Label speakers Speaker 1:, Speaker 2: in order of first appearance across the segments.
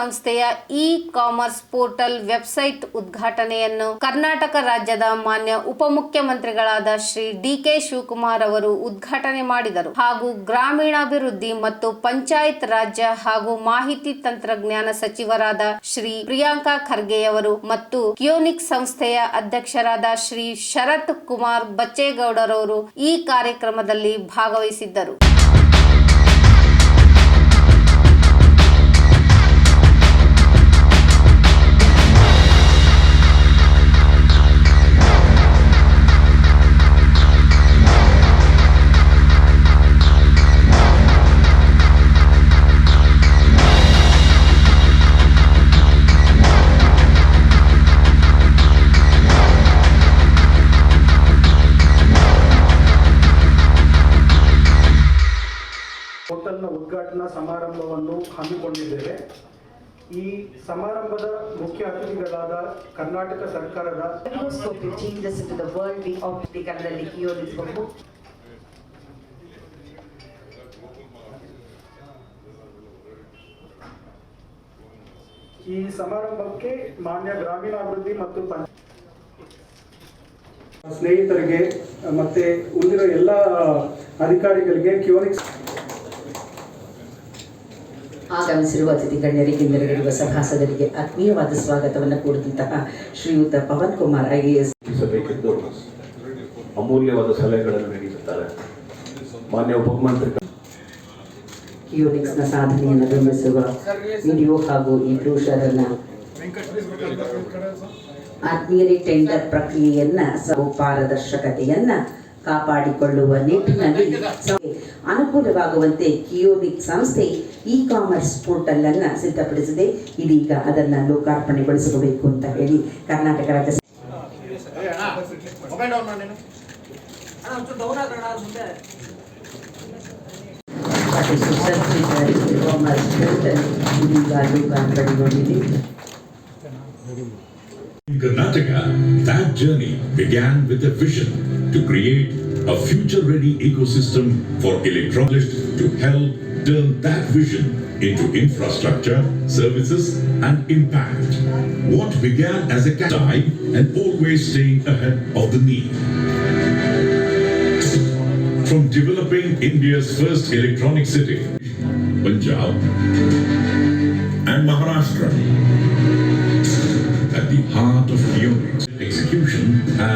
Speaker 1: ಸಂಸ್ಥೆಯ E commerce portal website ಉದ್ಘಾಟನೆಯನ್ನು ಕರ್ನಾಟಕ ರಾಜ್ಯದ ಮಾನ್ಯ ಉಪಮುಖ್ಯಮಂತ್ರಿಗಳಾದ ಶ್ರೀ ಡಿಕೆ ಶಿವಕುಮಾರ್ ಅವರು ಉದ್ಘಾಟನೆ ಮಾಡಿದರು. ಹಾಗೂ ಗ್ರಾಮೀಣಾಭಿವೃದ್ಧಿ ಮತ್ತು ಪಂಚಾಯತ್ ರಾಜ್ಯ ಹಾಗೂ ಮಾಹಿತಿ ತಂತ್ರಜ್ಞಾನ ಸಚಿವರಾದ ಶ್ರೀ ಪ್ರಿಯಾಂಕಾ ಖರ್ಗೆಯವರು ಮತ್ತು ಕಿಯೋನಿಕ್ ಸಂಸ್ಥೆಯ ಅಧ್ಯಕ್ಷರಾದ ಶ್ರೀ ಶರತ್ ಕುಮಾರ್ ಬಚ್ಚೇಗೌಡರವರು ಈ ಕಾರ್ಯಕ್ರಮದಲ್ಲಿ ಭಾಗವಹಿಸಿದ್ದರು.
Speaker 2: ಹೋಟೆಲ್ನ ಉದ್ಘಾಟನಾ ಸಮಾರಂಭವನ್ನು ಹಮ್ಮಿಕೊಂಡಿದ್ದೇವೆ. ಈ ಸಮಾರಂಭದ ಮುಖ್ಯ ಅತಿಥಿಗಳಾದ ಕರ್ನಾಟಕ ಸರ್ಕಾರದ ಈ ಸಮಾರಂಭಕ್ಕೆ ಮಾನ್ಯ ಗ್ರಾಮೀಣಾಭಿವೃದ್ಧಿ ಮತ್ತು ಸ್ನೇಹಿತರಿಗೆ ಮತ್ತೆ ಉಳಿದಿರೋ ಎಲ್ಲ ಅಧಿಕಾರಿಗಳಿಗೆ ಕ್ಯೂನಿಕ್ಸ್
Speaker 3: ಆಗಮಿಸಿರುವ ಅತಿಥಿ ಗಣ್ಯರಿಗೆ ನೆರವೇರುವ ಸಭಾಸದರಿಗೆ ಆತ್ಮೀಯವಾದ ಸ್ವಾಗತವನ್ನು ಕೋರಿದಂತಹ ಶ್ರೀಯುತ ಪವನ್ ಕುಮಾರ್ ಐಎಎಸ್ ಎಸ್
Speaker 4: ಅಮೂಲ್ಯವಾದ ಸಲಹೆಗಳನ್ನು ನೀಡಿರುತ್ತಾರೆ. ಮಾನ್ಯ ಉಪಮಂತ್ರಿ
Speaker 3: ಕಿಯೋನಿಕ್ಸ್ನ ಸಾಧನೆಯನ್ನು ಬೆಂಬಲಿಸುವ ವಿಡಿಯೋ ಹಾಗೂ ಈ ಬ್ರೂಷರ್ ಅನ್ನ ಆತ್ಮೀಯರೇ ಟೆಂಡರ್ ಪ್ರಕ್ರಿಯೆಯನ್ನ ಸಹ ಪಾರದರ್ಶಕತೆಯನ್ನ ಕಾಪಾಡಿಕೊಳ್ಳುವ ನಿಟ್ಟಿನಲ್ಲಿ ಅನುಕೂಲವಾಗುವಂತೆ ಕಿಯೋನಿಕ್ ಸಂಸ್ಥೆ ಇ ಕಾಮರ್ಸ್ ಪೋರ್ಟಲ್ ಅನ್ನ ಸಿದ್ಧಪಡಿಸಿದೆ ಇದೀಗ ಅದನ್ನ ಲೋಕಾರ್ಪಣೆಗೊಳಿಸಬೇಕು ಅಂತ ಹೇಳಿ ಕರ್ನಾಟಕ ರಾಜ್ಯ
Speaker 5: In Karnataka, that journey began with a vision to create a future ready ecosystem for electronics to help turn that vision into infrastructure, services, and impact. What began as a time and always staying ahead of the need. From developing India's first electronic city, Punjab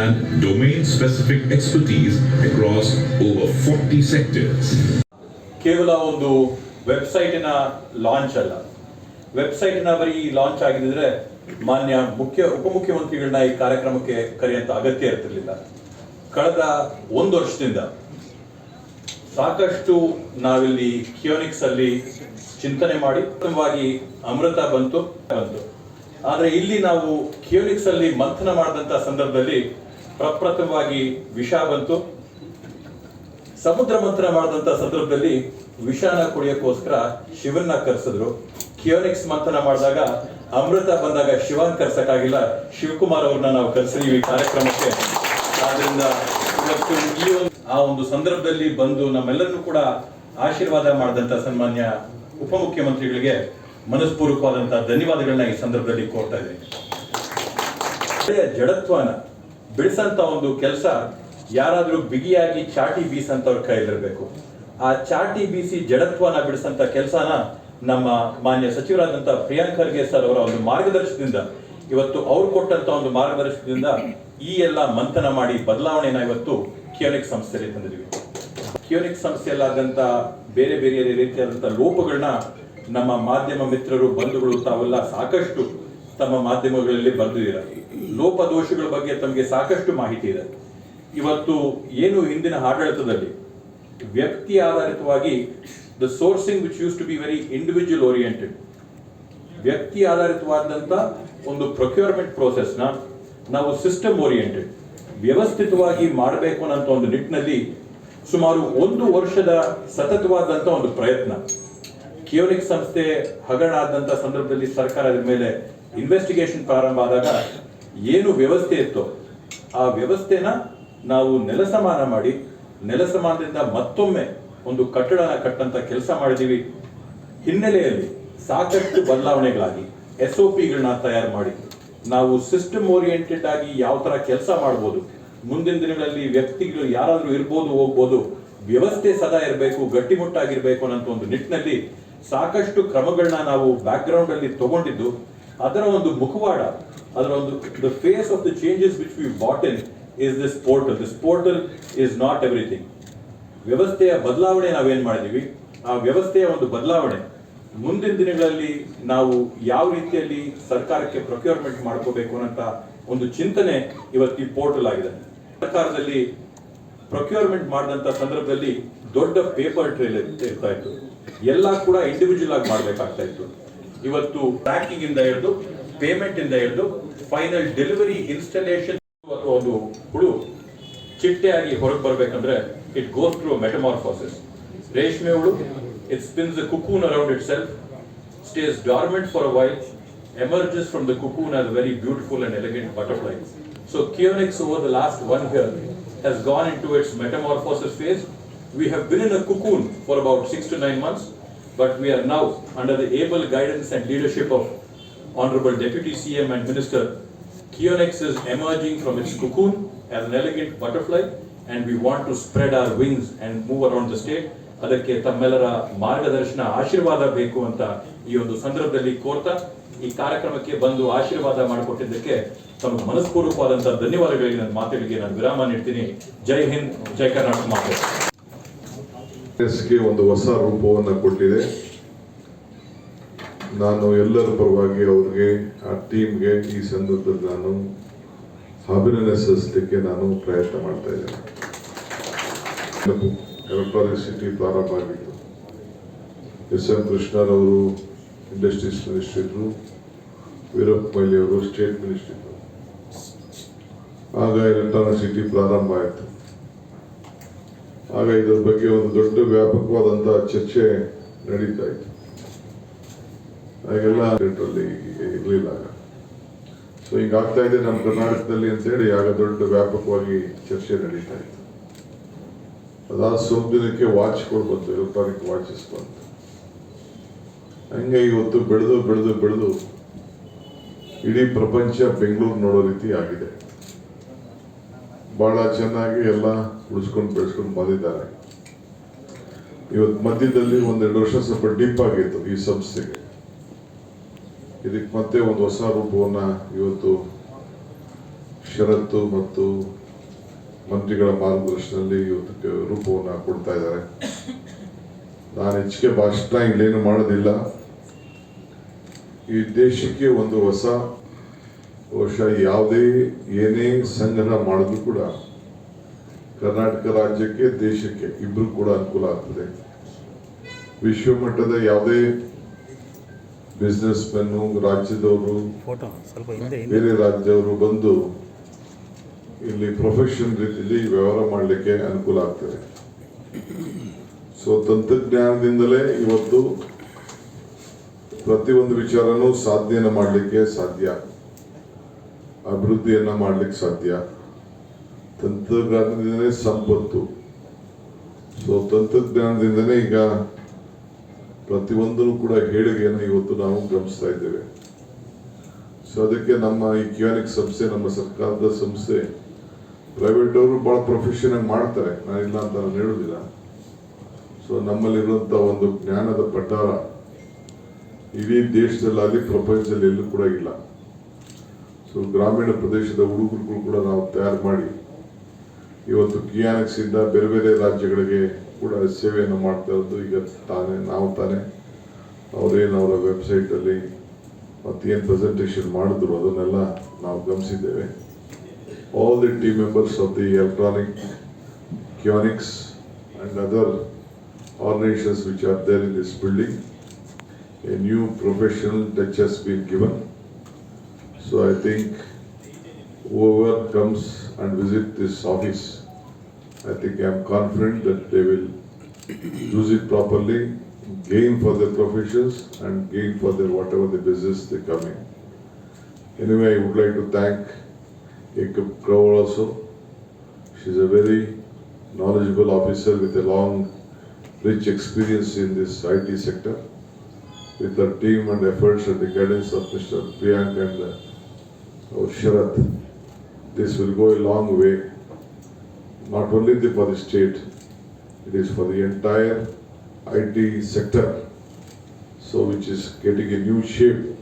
Speaker 5: and domain-specific expertise across over 40 sectors.
Speaker 6: ಕೇವಲ ಒಂದು ವೆಬ್ಸೈಟಿನ launch ಅಲ್ಲ. ವೆಬ್ಸೈಟಿನ ಬರೀ launch ಆಗಿದ್ರೆ ಮಾನ್ಯ ಮುಖ್ಯ ಉಪಮುಖ್ಯಮಂತ್ರಿಗಳನ್ನ ಈ ಕಾರ್ಯಕ್ರಮಕ್ಕೆ ಕರೆಯುವಂತ ಅಗತ್ಯ ಇರ್ತಿರ್ಲಿಲ್ಲ. ಕಳೆದ ಒಂದು ವರ್ಷದಿಂದ ಸಾಕಷ್ಟು ನಾವಿಲ್ಲಿ ಕಿಯೋನಿಕ್ಸ್ ಅಲ್ಲಿ ಚಿಂತನೆ ಮಾಡಿ ಉತ್ತಮವಾಗಿ ಅಮೃತ ಬಂತು ಬಂತು. ಆದರೆ ಇಲ್ಲಿ ನಾವು ಕಿಯೋನಿಕ್ಸ್ ಅಲ್ಲಿ ಮಂಥನ ಮಾಡಿದಂತ ಸಂದರ್ಭದಲ್ಲಿ ಪ್ರಪ್ರಥಮವಾಗಿ ವಿಷ ಬಂತು. ಸಮುದ್ರ ಮಂತ್ರ ಮಾಡಿದಂತ ಸಂದರ್ಭದಲ್ಲಿ ವಿಷಾನ ಕುಡಿಯಕ್ಕೋಸ್ಕರ ಶಿವನ್ನ ಕರೆಸಿದ್ರು. ಕಿಯೋನಿಕ್ಸ್ ಮಂಥನ ಮಾಡಿದಾಗ ಅಮೃತ ಬಂದಾಗ ಶಿವನ್ ಕರ್ಸಕ್ಕಾಗಿಲ್ಲ. ಶಿವಕುಮಾರ್ ಅವ್ರನ್ನ ನಾವು ಕರೆಸಿದೀವಿ ಈ ಕಾರ್ಯಕ್ರಮಕ್ಕೆ. ಆದ್ರಿಂದ ಇವತ್ತು ಈ ಒಂದು, ಆ ಒಂದು ಸಂದರ್ಭದಲ್ಲಿ ಬಂದು ನಮ್ಮೆಲ್ಲರನ್ನು ಕೂಡ ಆಶೀರ್ವಾದ ಮಾಡಿದಂತ ಸನ್ಮಾನ್ಯ ಉಪಮುಖ್ಯಮಂತ್ರಿಗಳಿಗೆ ಮನಸ್ಪೂರ್ವಕವಾದಂತಹ ಧನ್ಯವಾದಗಳನ್ನ ಈ ಸಂದರ್ಭದಲ್ಲಿ ಕೋರ್ತಾ ಇದ್ದೀನಿ. ಜಡತ್ವನ ಬಿಡಿಸಂತ ಒಂದು ಕೆಲಸ ಯಾರಾದ್ರೂ ಬಿಗಿಯಾಗಿ ಚಾಟಿ ಬೀಸಂತವ್ರ ಕೈಲಿರ್ಬೇಕು ಆ ಚಾಟಿ ಬೀಸಿ ಜಡತ್ವನ ಬಿಡಿಸಂತ ಕೆಲಸನ ನಮ್ಮ ಮಾನ್ಯ ಸಚಿವರಾದಂತ ಪ್ರಿಯಾಂಕ್ ಖರ್ಗೆ ಸರ್ ಅವರ ಒಂದು ಮಾರ್ಗದರ್ಶನದಿಂದ, ಇವತ್ತು ಅವ್ರು ಕೊಟ್ಟಂತ ಒಂದು ಮಾರ್ಗದರ್ಶನದಿಂದ ಈ ಎಲ್ಲ ಮಂಥನ ಮಾಡಿ ಬದಲಾವಣೆನ ಇವತ್ತು ಕಿಯೋನಿಕ್ ಸಂಸ್ಥೆಯಲ್ಲಿ ತಂದಿದ್ದೀವಿ. ಕಿಯೋನಿಕ್ ಸಂಸ್ಥೆಯಲ್ಲಾದಂತ ಬೇರೆ ಬೇರೆ ರೀತಿಯಾದಂತ ಲೋಪಗಳನ್ನ ನಮ್ಮ ಮಾಧ್ಯಮ ಮಿತ್ರರು, ಬಂಧುಗಳು ತಾವೆಲ್ಲ ಸಾಕಷ್ಟು ತಮ್ಮ ಮಾಧ್ಯಮಗಳಲ್ಲಿ ಬರೆದಿದ್ದೀರ ಲೋಪ ದೋಷಗಳ ಬಗ್ಗೆ ತಮಗೆ ಸಾಕಷ್ಟು ಮಾಹಿತಿ ಇದೆ. ಇವತ್ತು ಏನು ಹಿಂದಿನ ಆಡಳಿತದಲ್ಲಿ ವ್ಯಕ್ತಿ ಆಧಾರಿತವಾಗಿ the sourcing which used to be very individual oriented ವ್ಯಕ್ತಿ ಆಧಾರಿತವಾದಂಥ ಒಂದು ಪ್ರೊಕ್ಯೂರ್ಮೆಂಟ್ ಪ್ರೋಸೆಸ್ನ ನಾವು ಸಿಸ್ಟಮ್ ಓರಿಯೆಂಟೆಡ್ ವ್ಯವಸ್ಥಿತವಾಗಿ ಮಾಡಬೇಕು ಅನ್ನೋ ಒಂದು ನಿಟ್ಟಿನಲ್ಲಿ ಸುಮಾರು ಒಂದು ವರ್ಷದ ಸತತವಾದಂಥ ಒಂದು ಪ್ರಯತ್ನ. ಕಿಯೋನಿಕ್ ಸಂಸ್ಥೆ ಹಗರಣ ಆದಂತ ಸಂದರ್ಭದಲ್ಲಿ ಸರ್ಕಾರ ಮೇಲೆ ಇನ್ವೆಸ್ಟಿಗೇಷನ್ ಪ್ರಾರಂಭ ಆದಾಗ ಏನು ವ್ಯವಸ್ಥೆ ಇತ್ತೋ ಆ ವ್ಯವಸ್ಥೆನ ನಾವು ನೆಲಸಮಾನ ಮಾಡಿ, ನೆಲಸಮಾನದಿಂದ ಮತ್ತೊಮ್ಮೆ ಒಂದು ಕಟ್ಟಡನ ಕಟ್ಟಂತ ಕೆಲಸ ಮಾಡಿದೀವಿ. ಹಿನ್ನೆಲೆಯಲ್ಲಿ ಸಾಕಷ್ಟು ಬದಲಾವಣೆಗಳಾಗಿ ಎಸ್ ಒ ಪಿಗಳನ್ನ ತಯಾರು ಮಾಡಿ, ನಾವು ಸಿಸ್ಟಮ್ ಓರಿಯೆಂಟೆಡ್ ಆಗಿ ಯಾವ ತರ ಕೆಲಸ ಮಾಡ್ಬೋದು, ಮುಂದಿನ ದಿನಗಳಲ್ಲಿ ವ್ಯಕ್ತಿಗಳು ಯಾರಾದರೂ ಇರ್ಬೋದು, ಹೋಗ್ಬೋದು, ವ್ಯವಸ್ಥೆ ಸದಾ ಇರಬೇಕು, ಗಟ್ಟಿಮುಟ್ಟಾಗಿರಬೇಕು ಅನ್ನೋ ಒಂದು ನಿಟ್ಟಿನಲ್ಲಿ ಸಾಕಷ್ಟು ಕ್ರಮಗಳನ್ನ ನಾವು ಬ್ಯಾಕ್ ಅಲ್ಲಿ ತಗೊಂಡಿದ್ದು. ಅದರ ಒಂದು ಮುಖವಾಡ, ಅದರ ಒಂದು the face of the changes which we brought in is this portal this portal is not everything ವ್ಯವಸ್ಥೆಯ ಬದಲಾವಣೆ ನಾವೇನು ಮಾಡಿದೀವಿ? ಆ ವ್ಯವಸ್ಥೆಯ ಒಂದು ಬದಲಾವಣೆ. ಮುಂದಿನ ದಿನಗಳಲ್ಲಿ ನಾವು ಯಾವ ರೀತಿಯಲ್ಲಿ ಸರ್ಕಾರಕ್ಕೆ ಪ್ರೊಕ್ಯೂರ್ಮೆಂಟ್ ಮಾಡ್ಕೋಬೇಕು ಅನ್ನೋಂಥ ಒಂದು ಚಿಂತನೆ ಇವತ್ತು ಈ ಪೋರ್ಟಲ್ ಆಗಿದೆ. ಸರ್ಕಾರದಲ್ಲಿ ಪ್ರೊಕ್ಯೂರ್ಮೆಂಟ್ ಮಾಡಿದಂಥ ಸಂದರ್ಭದಲ್ಲಿ ದೊಡ್ಡ ಪೇಪರ್ ಟ್ರೇಲ್ ಇರ್ತಾ ಇತ್ತು. ಎಲ್ಲ ಕೂಡ ಇಂಡಿವಿಜುವಲ್ ಆಗಿ ಮಾಡಬೇಕಾಗ್ತಾ ಇತ್ತು. ಇವತ್ತು ಬ್ಯಾಂಕಿಂಗ್ ಇಂದ ಹಿಡಿದು ಪೇಮೆಂಟ್ ಇಂದ ಹಿಡಿದು ಫೈನಲ್ ಡೆಲಿವರಿ ಇನ್ಸ್ಟಾಲೇಷನ್ ಒಂದು ಹುಳು ಚಿಟ್ಟೆಯಾಗಿ ಹೊರಗೆ ಬರಬೇಕಂದ್ರೆ ಇಟ್ ಗೋಸ್ ಟು ಮೆಟಮಾರ್ಫೋಸಿಸ್ ರೇಷ್ಮೆ ಹುಳು it spins cocoon around itself stays dormant for while emerges from the cocoon as very beautiful and elegant butterfly so Keonics over the last one year has gone into its metamorphosis phase we have been in a cocoon for about six to nine months but we are now under the able guidance and leadership of Honorable Deputy CM and Minister. Keonex is emerging from its cocoon as an elegant butterfly and we want to spread our wings and move around the state. ಅದಕ್ಕೆ ತಮ್ಮೆಲ್ಲರ ಮಾರ್ಗದರ್ಶನ ಆಶೀರ್ವಾದ ಬೇಕು ಅಂತ ಈ ಒಂದು ಸಂದರ್ಭದಲ್ಲಿ ಕೋರ್ತಾ ಈ ಕಾರ್ಯಕ್ರಮಕ್ಕೆ ಬಂದು ಆಶೀರ್ವಾದ ಮಾಡಿಕೊಟ್ಟಿದ್ದಕ್ಕೆ ತಮಗೆ ಮನಸ್ಪೂರ್ವಕವಾದಂತಹ ಧನ್ಯವಾದಗಳಿಗೆ ನನ್ನ ಮಾತುಗಳಿಗೆ ನಾನು ವಿರಾಮ ನೀಡ್ತೀನಿ ಜೈ ಹಿಂದ್ ಜೈ ಕರ್ನಾಟಕ ಮಾತೆ
Speaker 7: ಗೆ ಒಂದು ಹೊಸ ರೂಪವನ್ನು ಕೊಟ್ಟಿದೆ. ನಾನು ಎಲ್ಲರ ಪರವಾಗಿ ಅವ್ರಿಗೆ, ಆ ಟೀಮ್ಗೆ ಈ ಸಂದರ್ಭದಲ್ಲಿ ನಾನು ಅಭಿನಂದನೆ ಸಲ್ಲಿಸಲಿಕ್ಕೆ ನಾನು ಪ್ರಯತ್ನ ಮಾಡ್ತಾ ಇದ್ದೇನೆ. ಎಲೆಕ್ಟ್ರಾನಿಕ್ ಸಿಟಿ ಪ್ರಾರಂಭ ಆಗಿತ್ತು. ಎಸ್ ಎಂ ಕೃಷ್ಣರವರು ಇಂಡಸ್ಟ್ರೀಸ್ ಮಿನಿಸ್ಟರ್ ಇದ್ರು. ವೀರಪ್ಪ ಮೊಯ್ಲಿ ಅವರು ಸ್ಟೇಟ್ ಮಿನಿಸ್ಟರ್ ಇದ್ರು. ಆಗ ಎಲೆಕ್ಟ್ರಾನಿಕ್ ಸಿಟಿ ಪ್ರಾರಂಭ ಆಯಿತು. ಆಗ ಇದರ ಬಗ್ಗೆ ಒಂದು ದೊಡ್ಡ ವ್ಯಾಪಕವಾದಂತಹ ಚರ್ಚೆ ನಡೀತಾ ಇತ್ತು. ಹಾಗೆಲ್ಲ ಇರಲಿಲ್ಲ ಸೊ ಈಗ ಆಗ್ತಾ ಇದೆ ನಮ್ಮ ಕರ್ನಾಟಕದಲ್ಲಿ ಅಂತೇಳಿ ಆಗ ದೊಡ್ಡ ವ್ಯಾಪಕವಾಗಿ ಚರ್ಚೆ ನಡೀತಾ ಇತ್ತು. ಅದಾದ ಸ್ವಲ್ಪ ದಿನಕ್ಕೆ ವಾಚ್ಗಳು ಬಂತು ಎಲೆಕ್ಟ್ರಾನಿಕ್ ವಾಚಸ್ ಬಂತು. ಹಂಗೆ ಇವತ್ತು ಬೆಳೆದು ಬೆಳೆದು ಬೆಳೆದು ಇಡೀ ಪ್ರಪಂಚ ಬೆಂಗಳೂರು ನೋಡೋ ರೀತಿ ಆಗಿದೆ. ಬಹಳ ಚೆನ್ನಾಗಿ ಎಲ್ಲ ಉಳಿಸ್ಕೊಂಡು ಬೆಳೆಸ್ಕೊಂಡು ಬಂದಿದ್ದಾರೆ. ಇವತ್ತು ಮಧ್ಯದಲ್ಲಿ ಒಂದೆರಡು ವರ್ಷ ಸ್ವಲ್ಪ ಡಿಪ್ ಆಗಿತ್ತು ಈ ಸಂಸ್ಥೆಗೆ. ಇದಕ್ಕೆ ಮತ್ತೆ ಒಂದು ಹೊಸ ರೂಪವನ್ನು ಇವತ್ತು ಷರತ್ತು ಮತ್ತು ಮಂತ್ರಿಗಳ ಮಾರ್ಗದರ್ಶನದಲ್ಲಿ ಇವತ್ತು ರೂಪವನ್ನು ಕೊಡ್ತಾ ಇದ್ದಾರೆ. ನಾನು ಹೆಚ್ಚಿಗೆ ಭಾಷಣ ಇಲ್ಲೇನು ಮಾಡೋದಿಲ್ಲ. ಈ ದೇಶಕ್ಕೆ ಒಂದು ಹೊಸ ಬಹುಶಃ ಯಾವುದೇ ಏನೇ ಸಂಗ್ರಹ ಮಾಡಿದ್ರು ಕೂಡ ಕರ್ನಾಟಕ ರಾಜ್ಯಕ್ಕೆ ದೇಶಕ್ಕೆ ಇಬ್ರು ಕೂಡ ಅನುಕೂಲ ಆಗ್ತದೆ. ವಿಶ್ವ ಮಟ್ಟದ ಯಾವುದೇ ಬಿಸ್ನೆಸ್ ಮೆನ್ನು ರಾಜ್ಯದವರು ಬೇರೆ ರಾಜ್ಯದವರು ಬಂದು ಇಲ್ಲಿ ಪ್ರೊಫೆಷನ್ ರೀತಿಯಲ್ಲಿ ವ್ಯವಹಾರ ಮಾಡಲಿಕ್ಕೆ ಅನುಕೂಲ ಆಗ್ತದೆ. ಸೊ ತಂತ್ರಜ್ಞಾನದಿಂದಲೇ ಇವತ್ತು ಪ್ರತಿಯೊಂದು ವಿಚಾರನೂ ಸಾಧ್ಯನ ಮಾಡಲಿಕ್ಕೆ ಸಾಧ್ಯ. ಅಭಿವೃದ್ಧಿಯನ್ನ ಮಾಡ್ಲಿಕ್ಕೆ ಸಾಧ್ಯ. ತಂತ್ರಜ್ಞಾನದಿಂದನೇ ಸಂಪತ್ತು. ಸೊ ತಂತ್ರಜ್ಞಾನದಿಂದನೇ ಈಗ ಪ್ರತಿಯೊಂದನ್ನು ಕೂಡ ಹೇಳಿಕೆಯನ್ನು ಇವತ್ತು ನಾವು ಗಮನಿಸ್ತಾ ಇದ್ದೇವೆ. ಸೊ ಅದಕ್ಕೆ ನಮ್ಮ ಈ ಕ್ಯೂನಿಕ್ ಸಂಸ್ಥೆ, ನಮ್ಮ ಸರ್ಕಾರದ ಸಂಸ್ಥೆ ಪ್ರೈವೇಟ್ ಅವರು ಬಹಳ ಪ್ರೊಫೆಷನ್ ಆಗಿ ಮಾಡ್ತಾರೆ. ನಾನಿಲ್ಲ ಅಂತ ನಾನು ಹೇಳುದಿಲ್ಲ. ಸೊ ನಮ್ಮಲ್ಲಿರುವಂತ ಒಂದು ಜ್ಞಾನದ ಪಟ್ಟಾರ ಇಡೀ ದೇಶದಲ್ಲಾಗಲಿ ಪ್ರಪಂಚದಲ್ಲಿ ಎಲ್ಲೂ ಕೂಡ ಇಲ್ಲ. ಸೊ ಗ್ರಾಮೀಣ ಪ್ರದೇಶದ ಹುಡುಗರುಗಳು ಕೂಡ ನಾವು ತಯಾರು ಮಾಡಿ ಇವತ್ತು ಕಿಯಾನಿಕ್ಸ್ ಇಂದ ಬೇರೆ ಬೇರೆ ರಾಜ್ಯಗಳಿಗೆ ಕೂಡ ಸೇವೆಯನ್ನು ಮಾಡ್ತಾ ಇರೋದು ಈಗ ತಾನೇ, ನಾವು ತಾನೇ ಅವರೇನು ಅವರ ವೆಬ್ಸೈಟಲ್ಲಿ ಮತ್ತೇನು ಪ್ರೆಸೆಂಟೇಷನ್ ಮಾಡಿದ್ರು ಅದನ್ನೆಲ್ಲ ನಾವು ಗಮನಿಸಿದ್ದೇವೆ all the team members of the electronic Keonics and other organizations which are there in this building a new professional touch has been given. So I think whoever comes and visit this office, I think I am confident that they will use it properly, gain for their professions and gain for their whatever the business they come in. Anyway, I would like to thank Ekap Kaur also. She's a very knowledgeable officer with a long, rich experience in this IT sector. with the team and efforts and the guidance of Mr. Priyank and Oh, or Sharat, this will go a long way, not only for the state, it is for the entire IT sector, so which is getting a new shape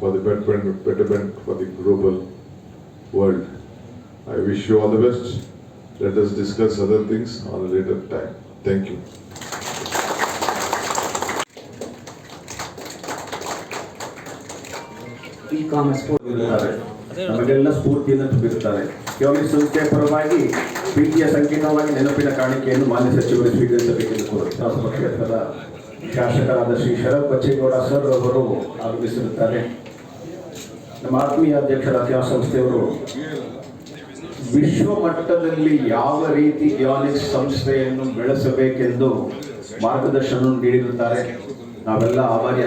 Speaker 7: for the betterment, for the global world. I wish you all the best. Let us discuss other things on a later time. Thank you.
Speaker 4: E-commerce. ನಮಗೆಲ್ಲ ಸ್ಫೂರ್ತಿಯನ್ನು ತುಂಬಿರುತ್ತಾರೆ. ಯೋಗಿ ಸಂಸ್ಥೆಯ ಪರವಾಗಿ ಪ್ರೀತಿಯ ಸಂಕೇತವಾಗಿ ನೆನಪಿನ ಕಾಣಿಕೆಯನ್ನು ಮಾನ್ಯ ಸಚಿವರು ಸ್ವೀಕರಿಸಬೇಕೆಂದು ಕೋರುತ್ತಾರೆ ಕ್ಷೇತ್ರದ ಶಾಸಕರಾದ ಶ್ರೀ ಶರತ್ ಬಚ್ಚೇಗೌಡ ಸರ್ ಅವರು ಆಗಮಿಸಿರುತ್ತಾರೆ. ನಮ್ಮ ಆತ್ಮೀಯ ಅಧ್ಯಕ್ಷರ ಆ ಸಂಸ್ಥೆಯವರು, ವಿಶ್ವ ಮಟ್ಟದಲ್ಲಿ ಯಾವ ರೀತಿ ಗಿಯಾನಿಕ್ಸ್ ಸಂಸ್ಥೆಯನ್ನು ಬೆಳೆಸಬೇಕೆಂದು ಮಾರ್ಗದರ್ಶನ ನೀಡಿರುತ್ತಾರೆ. ನಾವೆಲ್ಲ ಆಭಾರಿ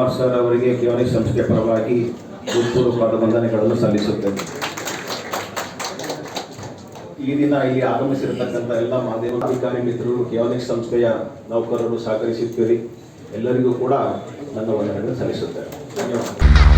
Speaker 4: ಕುಮಾರ್ ಸರ್ ಅವರಿಗೆ ಕಿಯೋನಿಕ್ ಸಂಸ್ಥೆ ಪರವಾಗಿ ಹೃತ್ಪೂರ್ವಕವಾದ ವಂದನೆಗಳನ್ನು ಸಲ್ಲಿಸುತ್ತೇನೆ. ಈ ದಿನ ಇಲ್ಲಿ ಆಗಮಿಸಿರತಕ್ಕಂಥ ಎಲ್ಲ ಮಾಧ್ಯಮ ಅಧಿಕಾರಿ ಮಿತ್ರರು ಕಿಯೋನಿಕ್ ಸಂಸ್ಥೆಯ ನೌಕರರು ಸಹಕರಿಸುತ್ತೀರಿ. ಎಲ್ಲರಿಗೂ ಕೂಡ ನನ್ನ ವಂದನೆಗಳನ್ನು ಸಲ್ಲಿಸುತ್ತೇನೆ. ಧನ್ಯವಾದ